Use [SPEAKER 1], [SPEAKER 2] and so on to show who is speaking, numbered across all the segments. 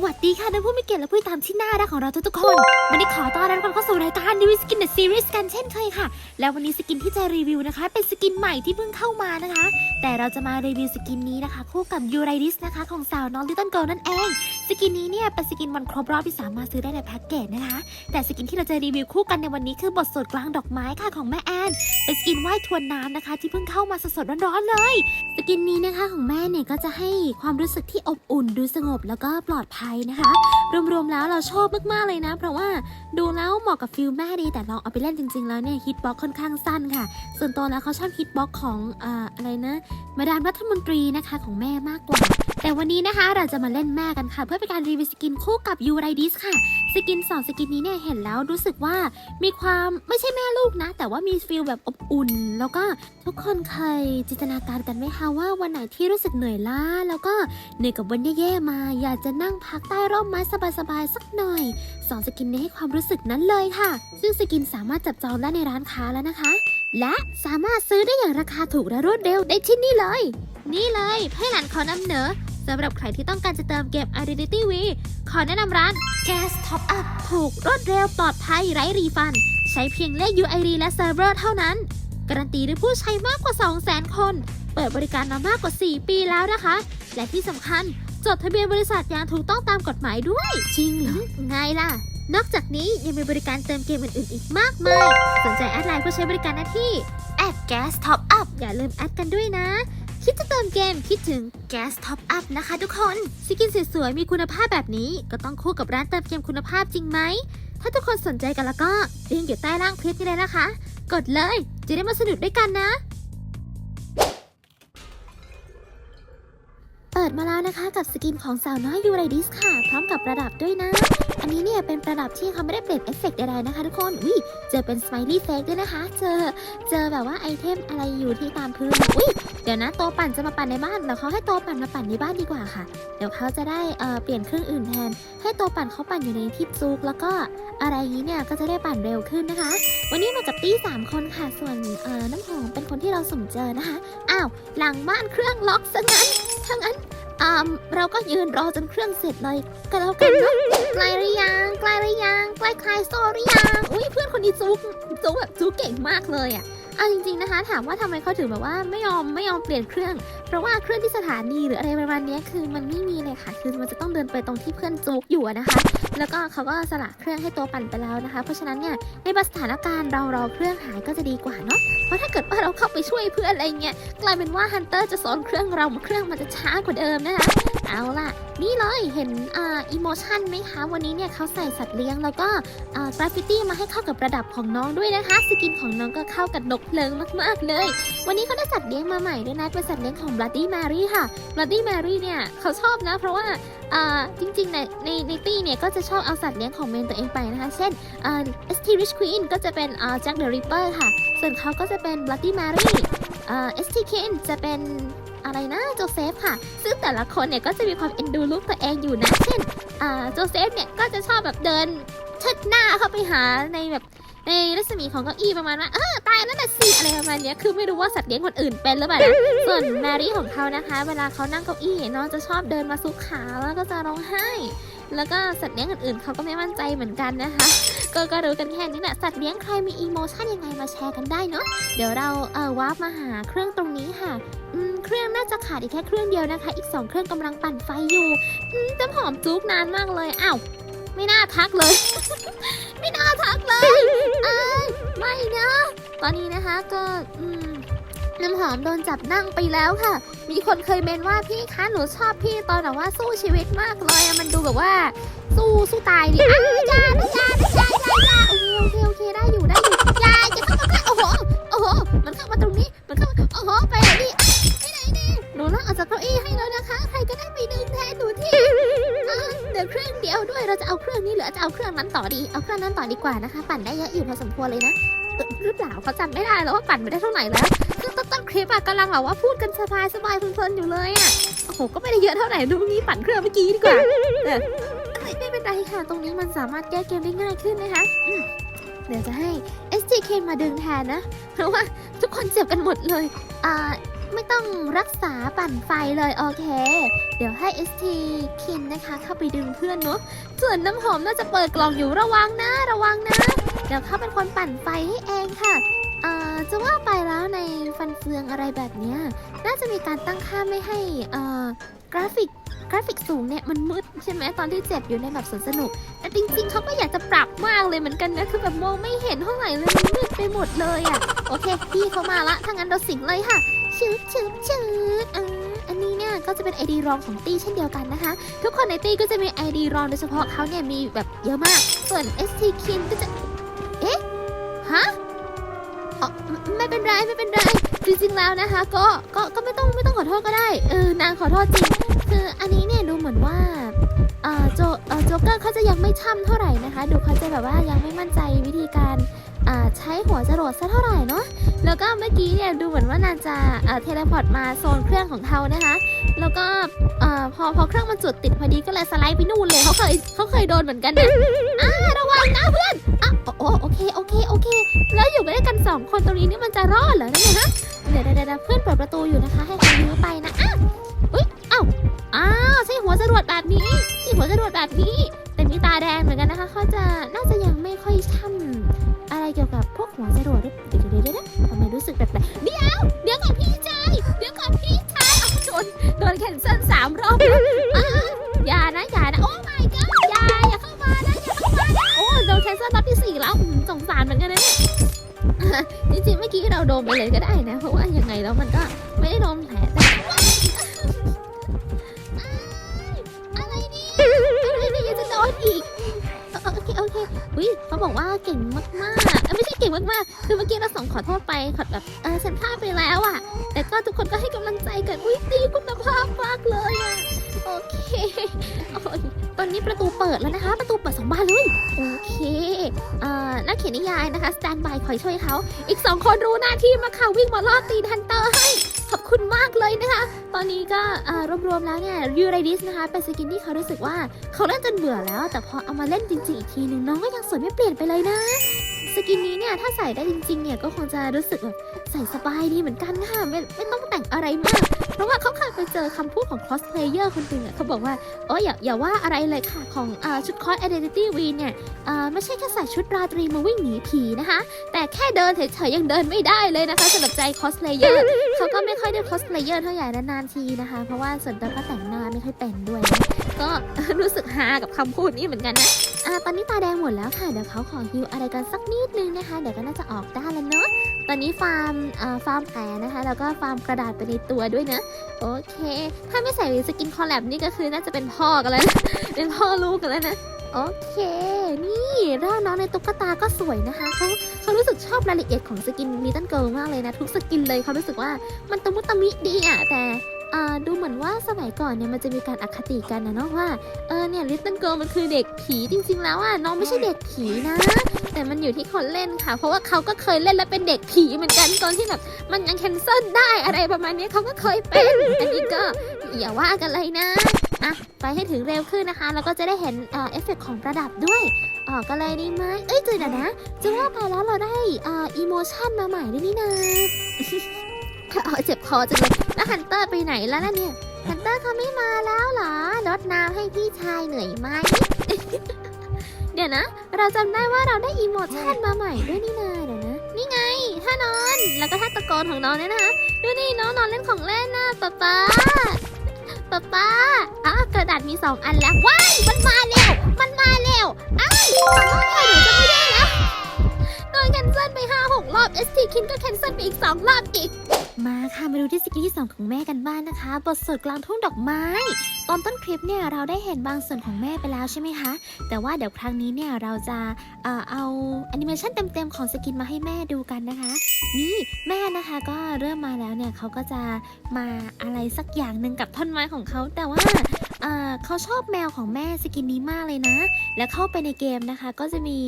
[SPEAKER 1] สวัสดีค่ะท่านผู้มีเกียรติและผู้ติดตามที่น่ารักของเราทุกๆคน วันนี้ขอต้อนรับทุกคนเข้าสู่รายการดีวิสกินเดอะซีรีส์กันเช่นเคยค่ะ แล้ววันนี้สกินที่จะรีวิวนะคะ เป็นสกินใหม่ที่เพิ่งเข้ามานะคะ แต่เราจะมารีวิวสกินนี้นะคะ คู่กับยูไรดิสนะคะ ของสาวน้องลิตเติ้ลเกิลนั่นเอง สกินนี้เนี่ยเป็นสกินวันครบรอบที่สามารถซื้อได้ในแพ็กเกจนะคะ แต่สกินที่เราจะรีวิวคู่กันในวันนี้คือบทสวดกลางดอกไม้ค่ะของแม่แอนเป็นสกินว่ายทวนน้ำนะคะ ที่เพิ่งเข้ามาสดๆร้อนๆเลย สกินนี้นะคะของแม่เนี่ยก็จะให้ความรู้สึกที่อบอุ่นดูสงบแล้วก็ปลอดภัยนะคะ รวมๆแล้วเราชอบมากๆเลยนะ เพราะว่าดูแล้วเหมาะกับฟิลแม่ดีแต่ลองเอาไปเล่นจริง ๆ แล้วเนี่ยฮิตบ็อกค่อนข้างสั้นค่ะ ส่วนตัวแล้วเขาชอบฮิตบ็อกของออะไรนะมาดามรัฐมนตรีนะคะของแม่มากกว่าแต่วันนี้นะคะเราจะมาเล่นแม่กันค่ะ เพื่อเป็นการรีวิวสกินคู่กับยูไรดิสค่ะ สกินสองสกินนี้เนี่ยเห็นแล้วรู้สึกว่ามีความไม่ใช่แม่ลูกนะ แต่ว่ามีฟิลแบบอบอุ่น แล้วก็ทุกคนเคยจินตนาการกันไหมคะว่าวันไหนที่รู้สึกเหนื่อยล้า แล้วก็เหนื่อยกับวันแย่ๆมา อยากจะนั่งพักใต้ร่มไม้สบายๆสักหน่อยสองสกินนี้ให้ความรู้สึกนั้นเลยค่ะ ซึ่งสกินสามารถจับจองได้ในร้านค้าแล้วนะคะ และสามารถซื้อได้อย่างราคาถูกและรวดเร็วได้ที่นี่เลย นี่เลยไพ่หลันขอนำเหนอ สำหรับใครที่ต้องการจะเติมเกม Identity V ขอแนะนำร้าน Gas Top Up ถูกรวดเร็วปลอดภัยไร้รีฟัน ใช้เพียงเลข UID และเซิร์ฟเวอร์เท่านั้น การันตีด้วยผู้ใช้มากกว่า 200,000 คน เปิดบริการมามากกว่า 4 ปีแล้วนะคะ และที่สำคัญจดทะเบียนบริษัทอย่างถูกต้องตามกฎหมายด้วย จริงเหรอไงล่ะ นอกจากนี้ยังมีบริการเติมเกมอื่นๆอีกมากมาย สนใจแอดไลน์ผู้ใช้บริการหน้าที่ แอด Gas Top Up อย่าลืมแอดกันด้วยนะคิด จะเติมเกมคิดถึง Gas Top Up นะคะทุกคนสกินสวยๆมีคุณภาพแบบนี้ ก็ต้องคู่กับร้านเติมเกมคุณภาพจริงไหม ถ้าทุกคนสนใจกันแล้วก็ลิงก์อยู่ใต้ล่างคลิปนี้เลยนะคะ กดเลย จะได้มาสนุกด้วยกันนะ เปิดมาแล้วนะคะกับสกินของสาวน้อยยูไรดิสค่ะ พร้อมกับระดับด้วยนะ นนี้เนี่ยเป็นประดับที่เขาไม่ได้เปลี่ยนเอฟเฟกต์ใดๆนะคะทุกคนวิเจอเป็นสไมลี่เฟกด้วยนะคะ เจอเจอแบบว่าไอเทมอะไรอยู่ที่ตามพื้นอุ้ยเดี๋ยวนะโตวปั่นจะมาปั่นในบ้านแล้วเขาให้โตวปั่นมาปั่นในบ้านดีกว่าค่ะ เดี๋ยวเขาจะได้เอ่อเปลี่ยนเครื่องอื่นแทน ให้โตวปั่นเขาปั่นอยู่ในที่ซุกแล้วก็อะไรอย่างนี้เนี่ยก็จะได้ปั่นเร็วขึ้นนะคะ วันนี้มากับตี้สามคนค่ะ ส่วนเอ่อน้ำหอมเป็นคนที่เราสุ่มเจอนะคะอ้าวหลังบ้านเครื่องล็อกซะงั้นถ้างั้น อ่าเราก็ยืนรอจนเครื่องเสร็จเลยก็แล้วกันเนาะใกล้หรือยังใกล้หรือยังใกล้คลายโซ่หรือยังอุ้ยเพื่อนคนนี้จุกจุกแบบจุกเก่งมากเลยอะ่ะ เอาจริงๆนะคะ ถามว่าทำไมเขาถึงแบบว่าไม่ยอมไม่ยอมเปลี่ยนเครื่อง เพราะว่าเครื่องที่สถานีหรืออะไรประมาณนี้คือมันไม่มีเลยค่ะ คือมันจะต้องเดินไปตรงที่เพื่อนจุกอยู่นะคะ แล้วก็เขาก็สละเครื่องให้ตัวปั่นไปแล้วนะคะ เพราะฉะนั้นเนี่ยในบสถานการณ์เรารอเครื่องหายก็จะดีกว่าเนาะ เพราะถ้าเกิดว่าเราเข้าไปช่วยเพื่อนอะไรเงี้ยกลายเป็นว่าฮันเตอร์จะซ้อนเครื่องเราเครื่องมันจะช้ากว่าเดิมนะคะ เอาล่ะ นี่เลยเห็นอ่าอิโมชันไหมคะ วันนี้เนี่ยเขาใส่สัตว์เลี้ยงแล้วก็อ่ากราฟฟิตี้มาให้เข้ากับระดับของน้องด้วยนะคะ สกินของน้องก็เข้ากับนกเพลิงมาก ๆ เลย วันนี้เขาได้สัตว์เลี้ยงมาใหม่ด้วยนะเป็นสัตว์เลี้ยงของ Bloody Mary ค่ะ Bloody Mary เนี่ยเขาชอบนะ เพราะว่าอ่าจริงๆในในในตี้เนี่ยก็จะชอบเอาสัตว์เลี้ยงของเมนตัวเองไปนะคะ เช่นอ่า ST Rich Queen ก็จะเป็นอ่า Jack the Ripper ค่ะ ส่วนเขาก็จะเป็น Bloody Mary อ่า ST Ken จะเป็น อะไรนะโจเซฟค่ะ ซึ่งแต่ละคนเนี่ยก็จะมีความเอ็นดูลูกตัวเองอยู่นะ เช่นอ่าโจเซฟเนี่ยก็จะชอบแบบเดินเชิดหน้าเข้าไปหาในแบบในรัศมีของเก้าอี้ประมาณว่าเออตายแล้วนะสิอะไรประมาณเนี้ยคือไม่รู้ว่าสัตว์เลี้ยงคนอื่นเป็นหรือเปล่านะส่วนแมรี่ของเขานะคะ เวลาเขานั่งเก้าอี้น้องจะชอบเดินมาซุกขาแล้วก็จะร้องไห้ แล้วก็สัตว์เลี้ยงอื่นๆเขาก็ไม่มั่นใจเหมือนกันนะคะก็ก็รู้กันแค่นี้แหละสัตว์เลี้ยงใครมีอีโมชันยังไงมาแชร์กันได้เนาะเดี๋ยวเราเออวาร์ปมาหาเครื่องตรงนี้ค่ะ เครื่องน่าจะขาดอีกแค่เครื่องเดียวนะคะ อีก 2 เครื่องกำลังปั่นไฟอยู่อืมจะหอมจุกนานมากเลยอ้าวไม่น่าทักเลย ไม่น่าทักเลยอ้ายไม่นะตอนนี้นะคะก็อืมน้ำหอมโดนจับนั่งไปแล้วค่ะ มีคนเคยเมนว่าพี่คะหนูชอบพี่ตอนแบบว่าสู้ชีวิตมากเลยมันดูแบบว่า สู้สู้ตายดิอ้าวอยานะอยานะอยาอยายาโอเคโอเคโอเคได้อยู่ได้อยู่ยาอย่าเข้ามาใกล้โอ้โหโอ้โหมันเข้ามาตรงนี้มันเข้ามาโอ้โหไปไหน หนดิหนูนั่งออกจากเก้าอี้ให้แล้วนะคะ ใครก็ได้ไปดึงแทนหนูทีอะเดี๋ยวเครื่องเดียวด้วย เราจะเอาเครื่องนี้หรือจะเอาเครื่องนั้นต่อดี เอาเครื่องนั้นต่อดีกว่านะคะ ปั่นได้เยอะอยู่พอสมควรเลยนะเออหรือเปล่าเขาจำไม่ได้แล้วว่าปั่นไปได้เท่าไหร่แล้ว คือต้นต้นคลิปอะกำลังแบบว่าพูดกันสบายสบายเพลินๆอยู่เลยอะโอ้โห ก็ไม่ได้เยอะเท่าไหร่ดูนี้ปั่นเครื่องเมื่อกี้ดีกว่าเออไม่ไม่เป็นไรค่ะ ตรงนี้มันสามารถแก้เกมได้ง่ายขึ้นนะคะอืมเดี๋ยวจะให้ STK มาดึงแทนนะ เพราะว่าทุกคนเจ็บกันหมดเลย อ่า ไม่ต้องรักษาปั่นไฟเลยโอเค เดี๋ยวให้ ST คินนะคะ เข้าไปดึงเพื่อนเนาะส่วนน้ำหอมน่าจะเปิดกล่องอยู่ระวังนะระวังนะ เดี๋ยวเขาเป็นคนปั่นไฟให้เองค่ะเอ่อจะว่าไปแล้วในฟันเฟืองอะไรแบบเนี้ยน่าจะมีการตั้งค่าไม่ให้เอ่อกราฟิกกราฟิกสูงเนี่ยมันมืดใช่ไหมตอนที่เจ็บอยู่ในแบบสวนสนุก แต่จริงๆเขาก็อยากจะปรับมากเลยเหมือนกันนะคือแบบมองไม่เห็นเท่าไหร่เลยมันมืดไปหมดเลยอะ่ะโอเคพี่เขามาละถ้างั้นเราสิงเลยค่ะ ชืดชืดชืดอ่าอันนี้เนี่ยก็จะเป็น ID รองของตีเช่นเดียวกันนะคะ ทุกคนในตีก็จะมี ID รองโดยเฉพาะเขาเนี่ยมีแบบเยอะมาก ส่วน ST คินก็จะ เอ๊ะ ฮะอ๋อไม่เป็นไรไม่เป็นไร จริงๆแล้วนะคะ ก็ก็ก็ไม่ต้องไม่ต้องขอโทษก็ได้ เออนางขอโทษจริง คืออันนี้เนี่ยดูเหมือนว่าเอ่อโจเออโจ๊กเกอร์เขาจะยังไม่ช่ำเท่าไหร่นะคะ ดูเขาจะแบบว่ายังไม่มั่นใจวิธีการ ใช้หัวจรวดซะเท่าไหร่เนาะ แล้วก็เมื่อกี้เนี่ยดูเหมือนว่านางจะเทเลพอร์ตมาโซนเครื่องของเขานะคะ แล้วก็พอพอเครื่องมันจุดติดพอดีก็เลยสไลด์ไปนู่นเลยเขาเคยเขาเคยโดนเหมือนกันนะอ่าระวังนะเพื่อนอะโอโอเคโอเคโอเค แล้วอยู่กันด้วยกันสองคนตรงนี้นี่มันจะรอดเหรอเนี่ยฮะเดี๋ยวเดี๋ยวเพื่อนเปิดประตูอยู่นะคะให้เขายื้อไปนะอ้าวอุ้ยเอ้าอ้าวใช่หัวจรวดแบบนี้ใช่หัวจรวดแบบนี้ แต่มีตาแดงเหมือนกันนะคะเขาจะน่าจะยังไม่ค่อยช่ำ เกี่ยวกับพวกหัวจรวดด้วยเดี๋ยวเดี๋ยวเดี๋ยวทำไมรู้สึกแปลกๆเดี๋ยว เดี๋ยวก่อนพี่ชายเดี๋ยวก่อนพี่ชายเอาโดนโดนแคนเซิลสามรอบแล้วอ้าอย่านะอย่านะโอ้ my god อย่าอย่าเข้ามานะอย่าเข้ามานะโอ้โดนแคนเซิลรอบที่สี่แล้วอืมสงสารเหมือนกันนะเนี่ยจริงๆเมื่อกี้เราโดนไปเลยก็ได้นะ เพราะว่ายังไงแล้วมันก็ไม่ได้โดนแผลแต่ อุ้ยเขาบอกว่าเก่งมากๆเอ้ยไม่ใช่เก่งมากๆคือเมื่อกี้เราส่งขอโทษไปขอแบบเออฉันพลาดไปแล้วอะแต่ก็ทุกคนก็ให้กำลังใจกันอุ้ยดีคุณภาพมากเลยอะโอเคโอ้ยตอนนี้ประตูเปิดแล้วนะคะ ประตูเปิดสองบานเลยโอเคเอ่อนักเขียนนิยายนะคะสแตนบายคอยช่วยเขาอีกสองคนรู้หน้าที่มาค่ะวิ่งมาล่อตีนฮันเตอร์ให้ ขอบคุณมากเลยนะคะ ตอนนี้ก็รวบรวมๆแล้วเนี่ยยูไรดิสนะคะเป็นสกินที่เขารู้สึกว่าเขาเล่นจนเบื่อแล้ว แต่พอเอามาเล่นจริงๆอีกทีหนึ่งน้องก็ยังสวยไม่เปลี่ยนไปเลยนะ สกินนี้เนี่ยถ้าใส่ได้จริงๆเนี่ยก็คงจะรู้สึกแบบใส่สบายดีเหมือนกันค่ะไม่ไม่ต้องแต่งอะไรมาก เพราะว่าเขาเคยไปเจอคำพูดของคอสเพลเยอร์คนหนึ่งอะเขาบอกว่าโอ้ยอย่าอย่าว่าอะไรเลยค่ะของอชุดคอส Identity V เนี่ยไม่ใช่แค่ใส่ชุดราตรีมาวิ่งหนีผีนะคะ แต่แค่เดินเฉยๆยังเดินไม่ได้เลยนะคะสำหรับใจคอสเพลเยอร์เขาก็ไม่ค่อยได้คอสเพลเยอร์เท่าไหร่นานๆทีนะคะ เพราะว่าส่วนตัวก็แต่งหน้าไม่ค่อยเป็นด้วยนะ ก็รู้สึกฮากับคำพูดนี้เหมือนกันนะอ่าตอนนี้ตาแดงหมดแล้วค่ะ เดี๋ยวเขาขอฮิวอะไรกันสักนิดนึงนะคะ เดี๋ยวก็น่าจะออกได้แล้วเนาะ ตอนนี้ฟาร์มอ่าฟาร์มแผลนะคะ แล้วก็ฟาร์มกระดาษไปในตัวด้วยนะ โอเค ถ้าไม่ใส่สกินคอลแลบนี่ก็คือน่าจะเป็นพ่อกันแล้ว เป็นพ่อลูกกันแล้วนะ โอเค นี่ร่างน้องในตุ๊กตาก็สวยนะคะเขาเขารู้สึกชอบรายละเอียดของสกินลิตเติ้ลเกิลมากเลยนะ ทุกสกินเลยเขารู้สึกว่ามันตะมุตะมิดีอะแต่ ดูเหมือนว่าสมัยก่อนเนี่ยมันจะมีการอคติกันนะเนาะว่าเออเนี่ยลิตเติ้ลเกิลมันคือเด็กผีจริง ๆ แล้วอะน้องไม่ใช่เด็กผีนะ แต่มันอยู่ที่คนเล่นค่ะ เพราะว่าเขาก็เคยเล่นแล้วเป็นเด็กผีเหมือนกันตอนที่แบบมันยังแคนเซิลได้อะไรประมาณนี้เขาก็เคยเป็นอันนี้ก็อย่าว่ากันเลยนะอะไปให้ถึงเร็วขึ้นนะคะแล้วก็จะได้เห็นเอ่อเอฟเฟกต์ของประดับด้วยออกกันเลยดีไหมเอ้ยจืดนะจะว่าไปแล้วเราได้อ่ออีโมชั่นมาใหม่ด้วยนี่นา เอาเจ็บคอจังเลยแล้วฮันเตอร์ไปไหนแล้วล่ะเนี่ยฮันเตอร์เขาไม่มาแล้วเหรอรดน้ำให้พี่ชายเหนื่อยไหม เดี๋ยวนะ เราจำได้ว่าเราได้อีโมชั่นมาใหม่ด้วยนี่นาเดี๋ยวนะ นี่ไงท่านอนแล้วก็ท่าตะโกนของน้องเนี่ยนะคะดูนี่น้องนอนเล่นของเล่นนะป๊าป๊าป๊าป๊าอะกระดาษมีสองอันแล้วว้ายมันมาเร็วมันมาเร็วอ้ายขอโทษค่ะหนูจะไม่ได้แล้วโดนแคนเซิลไปห้าหกรอบ ST คินก็แคนเซิลไปอีกสองรอบอีก มาค่ะมาดูที่สกิลที่2ของแม่กันบ้างนะคะ บทสวดกลางทุ่งดอกไม้ ตอนต้นคลิปเนี่ยเราได้เห็นบางส่วนของแม่ไปแล้วใช่ไหมคะ แต่ว่าเดี๋ยวครั้งนี้เนี่ยเราจะเอ่อเอาแอนิเมชันเต็มๆของสกินมาให้แม่ดูกันนะคะ นี่แม่นะคะก็เริ่มมาแล้วเนี่ยเขาก็จะมาอะไรสักอย่างหนึ่งกับท่อนไม้ของเขาแต่ว่าเอ่อเขาชอบแมวของแม่สกินนี้มากเลยนะ แล้วเข้าไปในเกมนะคะ ก็จะมี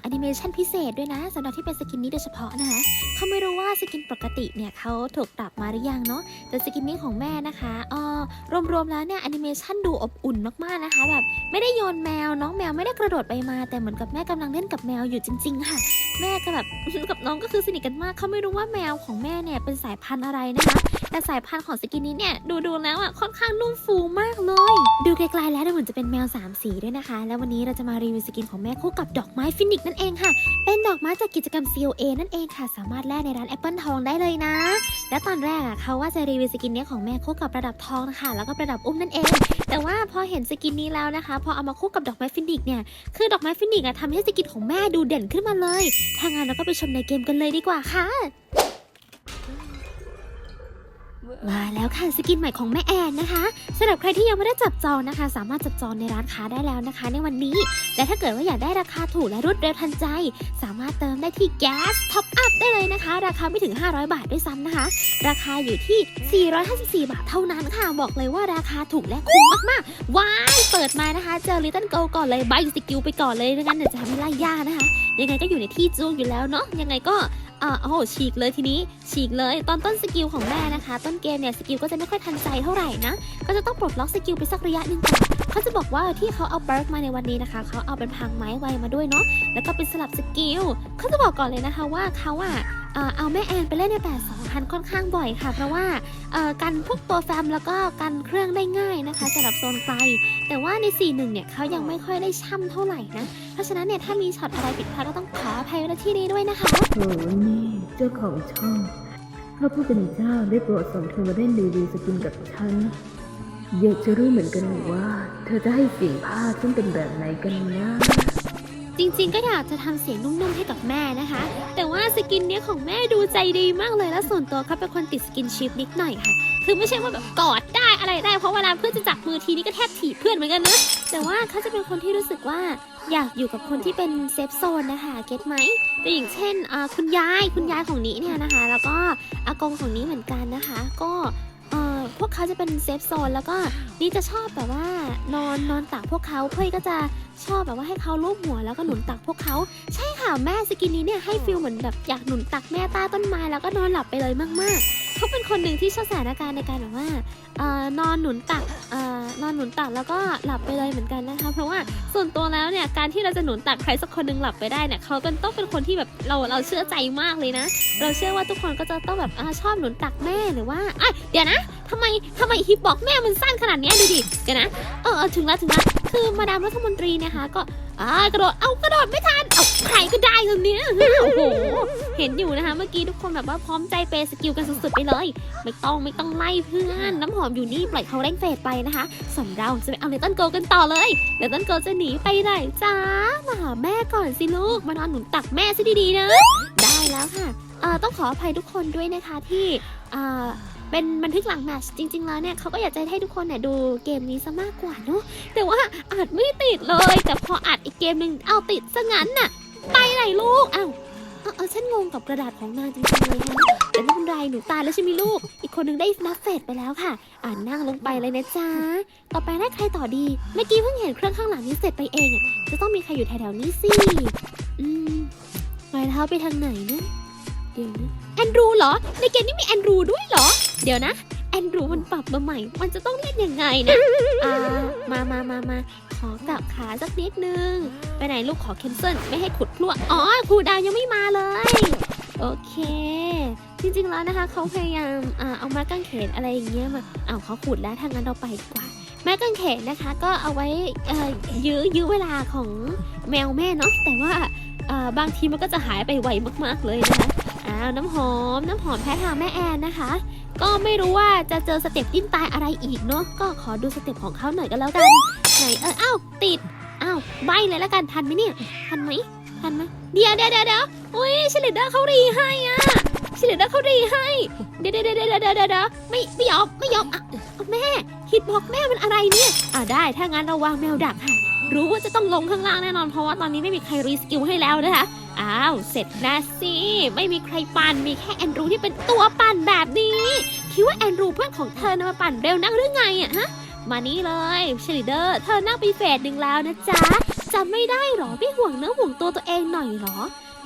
[SPEAKER 1] แอนิเมชันพิเศษด้วยนะสำหรับที่เป็นสกินนี้โดยเฉพาะนะคะเขาไม่รู้ว่าสกินปกติเนี่ยเขาถูกปรับมาหรือยังเนาะแต่สกินนี้ของแม่นะคะเออรวมๆแล้วเนี่ยแอนิเมชันดูอบอุ่นมากๆนะคะแบบไม่ได้โยนแมวน้องแมวไม่ได้กระโดดไปมา แต่เหมือนกับแม่กำลังเล่นกับแมวอยู่จริง ๆ ค่ะ แม่ก็แบบกับน้องก็คือสนิทกันมากเขาไม่รู้ว่าแมวของแม่เนี่ยเป็นสายพันธุ์อะไรนะคะแต่สายพันธุ์ของสกินนี้เนี่ยดูดูๆแล้วอะค่อนข้างนุ่มฟูมากเลย ดูไกลๆแล้วดูเหมือนจะเป็นแมวสามสีด้วยนะคะ แล้ววันนี้เราจะมารีวิวสกินของแม่คู่กับดอกไม้ฟินิกกนั่นเองค่ะ เป็นดอกไม้จากกิจกรรม COA นั่นเองค่ะ สามารถแลกในร้านแอปเปิลทองได้เลยนะ และตอนแรกอะเขาว่าจะรีวิวสกินเนี้ของแม่คู่กับประดับทองนะคะแล้วก็ประดับอุ้มนั่นเอง แต่ว่าพอเห็นสกินนี้แล้วนะคะ พอเอามาคู่กับดอกไม้ฟินิกเนี่ย คือดอกไม้ฟินิกซ์อะทำให้สกินของแม่ดูเด่นขึ้นมาเลย ถ้างั้นเราก็ไปชมในเกมกันเลยดีกว่าค่ะ มาแล้วค่ะสกินใหม่ของแม่แอนนะคะสำหรับใครที่ยังไม่ได้จับจองนะคะ สามารถจับจองในร้านค้าได้แล้วนะคะ ในวันนี้ และถ้าเกิดว่าอยากได้ราคาถูกและรวดเร็วทันใจ สามารถเติมได้ที่แก๊สท็อปอัพได้เลยนะคะ ราคาไม่ถึง 500 บาทด้วยซ้ำนะคะ ราคาอยู่ที่ 454 บาทเท่านั้นค่ะ บอกเลยว่าราคาถูกและคุ้มมากๆว้ายเปิดมานะคะ เจอลิตเติ้ลโกก่อนเลยใบสกิลไปก่อนเลยงั้นเดี๋ยวจะทำให้ไล่ย่านะคะ ยังไงก็อยู่ในที่จูงอยู่แล้วเนาะยังไงก็อ่าโอ้โหฉีกเลยทีนี้ฉีกเลยตอนต้นสกิลของแม่นะคะ ต้นเกมเนี่ยสกิลก็จะไม่ค่อยทันใจเท่าไหร่นะ ก็จะต้องปลดล็อกสกิลไปสักระยะหนึ่งก่อนเขาจะบอกว่าที่เขาเอาเบิร์กมาในวันนี้นะคะเขาเอาเป็นพังไม้ไวมาด้วยเนาะแล้วก็เป็นสลับสกิลเขาจะบอกก่อนเลยนะคะว่าเขาอะเอ่อเอาแม่แอนไปเล่นในแปดสองพันค่อนข้างบ่อยค่ะ เพราะว่ากันพวกตัวแฟมแล้วก็กันเครื่องได้ง่ายนะคะสำหรับโซนไกลแต่ว่าใน 4-1 เนี่ยเขายังไม่ค่อยได้ช่ำเท่าไหร่นะ เพราะฉะนั้นเนี่ยถ้ามีช็อตอะไรผิดพลาดก็ต้องขออภัยไว้ที่นี้ด้วยนะคะ
[SPEAKER 2] โอ้นี่เจ้าของช่อง ถ้าผู้เป็นเจ้าได้โปรดส่งเธอมาเล่นดีวิวสกินกับฉัน อยากจะรู้เหมือนกันว่า เธอจะให้เสียงภาคซึ่งเป็นแบบไหนกันนะ
[SPEAKER 1] จริงๆ ก็อยากจะทำเสียงนุ่มๆให้กับแม่นะคะ แต่ว่าสกินเนี้ยของแม่ดูใจดีมากเลยและส่วนตัวเขาเป็นคนติดสกินชิปนิดหน่อยค่ะ คือไม่ใช่ว่าแบบกอดได้อะไรได้ เพราะเวลาเพื่อนจะจับมือทีนี้ก็แทบถีบเพื่อนเหมือนกันนะ แต่ว่าเขาจะเป็นคนที่รู้สึกว่าอยากอยู่กับคนที่เป็นเซฟโซนนะคะเก็ตไหมแต่อย่างเช่นคุณยายคุณยายของนี้เนี่ยนะคะ แล้วก็อากงของนี้เหมือนกันนะคะ ก็พวกเขาจะเป็นเซฟโซนแล้วก็นี่จะชอบแบบว่านอนนอนตักพวกเขาเพื่อนก็จะชอบแบบว่าให้เขาลูบหัวแล้วก็หนุนตักพวกเขา ใช่ค่ะแม่สกินนี้เนี่ยให้ฟิลเหมือนแบบอยากหนุนตักแม่ใต้ต้นไม้แล้วก็นอนหลับไปเลยมากๆ เขาเป็นคนหนึ่งที่ชอบสถานการณ์ในการแบบว่าเอ่อนอนหนุนตักเอ่อนอนหนุนตักแล้วก็หลับไปเลยเหมือนกันนะคะ เพราะว่าส่วนตัวแล้วเนี่ยการที่เราจะหนุนตักใครสักคนหนึ่งหลับไปได้เนี่ยเขาเป็นต้องเป็นคนที่แบบเราเราเชื่อใจมากเลยนะ เราเชื่อว่าทุกคนก็จะต้องแบบอาชอบหนุนตักแม่หรือว่าอะเดี๋ยวนะทำไมทำไมฮิปบอกแม่มันสั้นขนาดนี้ดูดิเดี๋ยวนะเออเออถึงแล้วถึงแล้วคือมาดามรัฐมนตรีนะคะก็ อ่ากระโดด เอากระโดดไม่ทัน เอาใครก็ได้คนเนี้โอ้โห เห็นอยู่นะคะ เมื่อกี้ทุกคนแบบว่าพร้อมใจเปย์สกิลกันสุดๆไปเลย ไม่ต้องไม่ต้องไล่เพื่อน น้ำหอมอยู่นี่ปล่อยเขาเร่งเฟดไปนะคะส่วนเราจะไปเอาเลตันโกกันต่อเลยเลตันโกจะหนีไปไหนจ้ามาหาแม่ก่อนสิลูก มานอนหนุนตักแม่ซะดีๆนะ ได้แล้วค่ะเอ่อต้องขออภัยทุกคนด้วยนะคะที่ เป็นบันทึกหลังแมชจริง ๆ แล้วเนี่ยเขาก็อยากจะให้ทุกคนเนี่ยดูเกมนี้ซะมากกว่าเนาะแต่ว่าอัดไม่ติดเลย แต่พออัดอีกเกมหนึ่งเอาติดซะงั้นน่ะ ไปไหนลูกอ้าวเออเออฉันงงกับกระดาษของนางจริงๆเลยค่ะแต่ไม่เป็นไรหนูตายแล้วใช่ไหมลูก อีกคนหนึงได้นับเฟดไปแล้วค่ะ อ่านนั่งลงไปเลยนะจ๊ะ ต่อไปได้ใครต่อดี เมื่อกี้เพิ่งเห็นเครื่องข้างหลังนี้เสร็จไปเองอะจะต้องมีใครอยู่แถวๆนี้สิ อืมรอยเท้าไปทางไหนนะ ดี๋ยวนะแอนดรูเหรอ ในเกมนี้มีแอนดรูด้วยเหรอ เดี๋ยวนะ แอนดรูมันปรับมาใหม่ มันจะต้องเล่นยังไงนะ อ่า มามามามาขอกลับขาสักนิดนึง ไปไหนลูกขอแคนเซิลไม่ให้ขุดพลวดอ๋อครูดาวยังไม่มาเลย โอเค จริงๆแล้วนะคะเขาพยายามอ่าเอาม้กางเขนอะไรอย่างเงี้ยมาเอาเขาขุดแล้วถ้างั้นเราไปดีกว่าไม้กางเขนนะคะก็เอาไว้ยื้อยื้อเวลาของแมวแม่เนาะแต่ว่าอ่าบางทีมันก็จะหายไปไวมากๆเลยนะคะ อ้าวน้ำหอม น้ำหอมแพ้ทางแม่แอนนะคะ ก็ไม่รู้ว่าจะเจอสเต็ปดิ้นตายอะไรอีกเนาะก็ขอดูสเต็ปของเขาหน่อยก็แล้วกันไหนเอออ้าวติดอ้าวใบเลยแล้วกันทันไหมเนี่ยทันไหมทันไหมเดี๋ยวเดี๋ยวเดี๋ยวเดี๋ยวอุ้ยเฉลิดเดอร์เขารีให้อะเฉลิดเดอร์เขารีให้เดี๋ยวเดี๋ยวเดี๋ยวเดี๋ยวเดี๋ยวไม่ไม่ยอมไม่ยอมอะแม่ฮิตบอกแม่มันอะไรเนี่ยอ่าได้ถ้างั้นเราวางแมวดักค่ะรู้ว่าจะต้องลงข้างล่างแน่นอนเพราะว่าตอนนี้ไม่มีใครรีสกิลให้แล้วนะคะ อ้าว เสร็จแล้วสิ ไม่มีใครปั่น มีแค่แอนดรูที่เป็นตัวปั่นแบบนี้ คิดว่าแอนดรูเพื่อนของเธอนะมาปั่นเร็วนักหรือไงอะฮะ มานี่เลยเชลิเดอร์ เธอนั่งไปเฟสหนึ่งแล้วนะจ๊ะจำไม่ได้หรอ ไม่ห่วงเนื้อห่วงตัวตัวเองหน่อยหรอ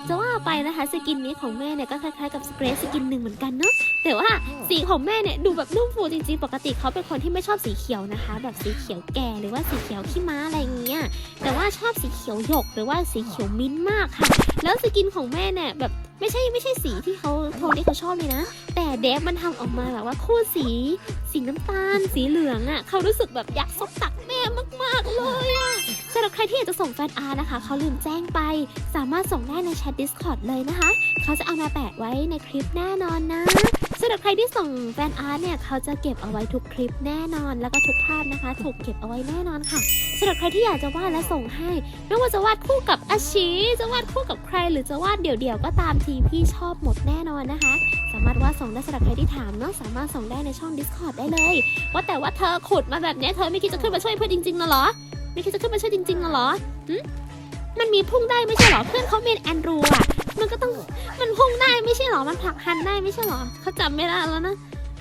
[SPEAKER 1] จะว่าไปนะคะสกินนี้ของแม่เนี่ยก็คล้ายๆกับสเปรย์สกินหนึ่งเหมือนกันเนาะแต่ว่าสีของแม่เนี่ยดูแบบนุ่มฟูจริงๆ ปกติเขาเป็นคนที่ไม่ชอบสีเขียวนะคะ แบบสีเขียวแก่หรือว่าสีเขียวขี้ม้าอะไรอย่างเงี้ยแต่ว่าชอบสีเขียวหยก หรือว่าสีเขียวมิ้นท์มากค่ะ แล้วสกินของแม่เนี่ยแบบ ไม่ใช่ไม่ใช่สีที่เขาโทนที่เขาชอบเลยนะ แต่เดฟมันทำออกมาแบบว่าคู่สี สีน้ำตาล สีเหลืองอะ่ะเขารู้สึกแบบอยากซบตักแม่มาก ๆ เลยอะ่ะสำหรับใครที่อยากจะส่งแฟนอาร์นะคะ เขาลืมแจ้งไป สามารถส่งได้ในแชท Discord เลยนะคะ เขาจะเอามาแปะไว้ในคลิปแน่นอนนะ สำหรับใครที่ส่งแฟนอาร์ตเนี่ยเขาจะเก็บเอาไว้ทุกคลิปแน่นอน แล้วก็ทุกภาพนะคะ ถูกเก็บเอาไว้แน่นอนค่ะสำหรับใครที่อยากจะวาดและส่งให้ ไม่ว่าจะวาดคู่กับอาชีจะวาดคู่กับใคร หรือจะวาดเดี่ยวๆก็ตามทีพี่ชอบหมดแน่นอนนะคะ สามารถวาดส่งได้สำหรับใครที่ถามเนาะสามารถส่งได้ในช่อง Discord ได้เลย ว่าแต่ว่าเธอขุดมาแบบนี้เธอไม่คิดจะขึ้นมาช่วยเพื่อนจริงๆนะหรอ ไม่คิดจะขึ้นมาช่วยจริงๆนะหรอ มันมีพุ่งได้ไม่ใช่หรอ เพื่อนเขาเมนแอนดรูอะ มันก็ต้อง มันพุ่งได้ไม่ใช่หรอ มันผลักหันได้ไม่ใช่หรอ เขาจำไม่ได้แล้วนะ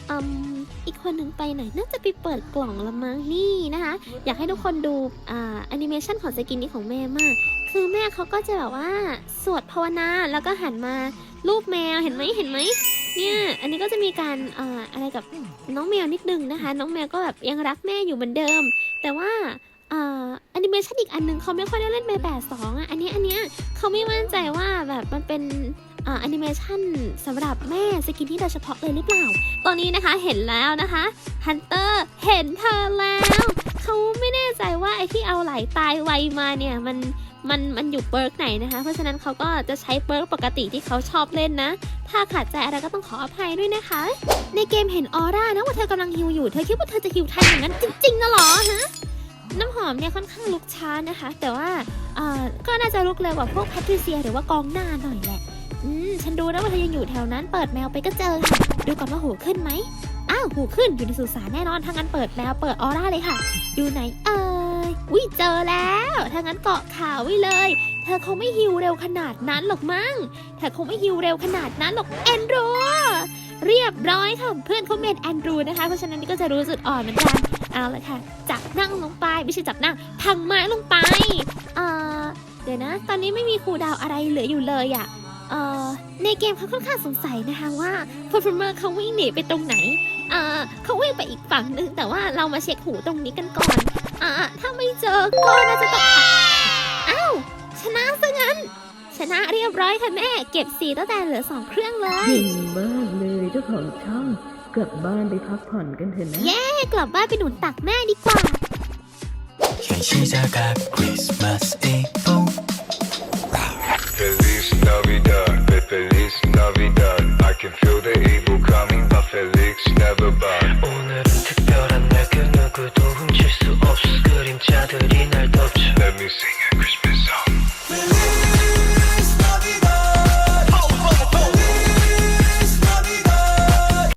[SPEAKER 1] อืมอีกคนหนึ่งไปไหน น่าจะไปเปิดกล่องละมั้งนี่นะคะ อยากให้ทุกคนดูอ่าแอนิเมชันของสกินนี้ของแม่มาก คือแม่เขาก็จะแบบว่าสวดภาวนา แล้วก็หันมารูปแมว เห็นไหมเห็นไหมเนี่ย อันนี้ก็จะมีการอ่ออะไรกับน้องแมวนิดนึงนะคะ น้องแมวก็แบบยังรักแม่อยู่เหมือนเดิม แต่ว่า เอ่อแอนิเมชันอีกอันหนึ่งเขาไม่ค่อยได้เล่นไปแปดสองอะอันนี้อันเนี้ยเขาไม่มั่นใจว่าแบบมันเป็นอ่อแอนิเมชันสำหรับแม่สกินที่โดยเฉพาะเลยหรือเปล่า ตอนนี้นะคะเห็นแล้วนะคะฮันเตอร์เห็นเธอแล้วเขาไม่แน่ใจว่าไอที่เอาไหลตายไวมาเนี่ยมันมันมันอยู่เปิร์กไหนนะคะ เพราะฉะนั้นเขาก็จะใช้เปิร์กปกติที่เขาชอบเล่นนะ ถ้าขาดใจอะไรก็ต้องขออภัยด้วยนะคะ ในเกมเห็นออร่านะว่าเธอกำลังฮิวอยู่ เธอคิดว่าเธอจะฮิวทันอย่างนั้นจริงๆนะหรอฮะ น้ำหอมเนี่ยค่อนข้างลุกช้านะคะ แต่ว่าก็น่าจะลุกเร็วกว่าพวกแพทริเซีย หรือว่ากองหน้าหน่อยแหละ อืม ฉันดูนะว่าเธอยังอยู่แถวนั้น เปิดแมวไปก็เจอค่ะ ดูก่อนว่าหูขึ้นไหม อ้าว หูขึ้น อยู่ในสุสานแน่นอน ถ้างั้นเปิดแมว เปิดออร่าเลยค่ะอยู่ไหน เอ่ยอุ้ยเจอแล้ว ถ้างั้นเกาะขาไว้เลย เธอคงไม่ฮิวเร็วขนาดนั้นหรอกมั้ง เธอคงไม่ฮิวเร็วขนาดนั้นหรอกแอนดรู เรียบร้อยค่ะ เพื่อนเขาเมนแอนดรูนะคะ เพราะฉะนั้นนี่ก็จะรู้จุดอ่อนเหมือนกัน เอาละค่ะ จับนั่งลงไป ไม่ใช่จับนั่ง พังไม้ลงไป เอ่อ เดี๋ยวนะ ตอนนี้ไม่มีครูดาวอะไรเหลืออยู่เลยอะ่ะเอ่อ ในเกมเขาค่อนข้างสงสัยนะคะว่าเพอร์ฟอร์เมอร์เขาวิ่งหนีไปตรงไหน เอ่อเขาวิ่งไปอีกฝั่งนึง แต่ว่าเรามาเช็คหูตรงนี้กันก่อน อ่า ถ้าไม่เจอก็น่าจะต้องอ้าว ชนะซะงั้น ชนะเรียบร้อยค่ะแม่ เก็บสีตั้งแต่เหลือสองเครื่องเลย
[SPEAKER 2] เก่งมากเลยเจ้าของช่อง กลับบ้านไปพักผ่อนกันเถอะนะ
[SPEAKER 3] the Let me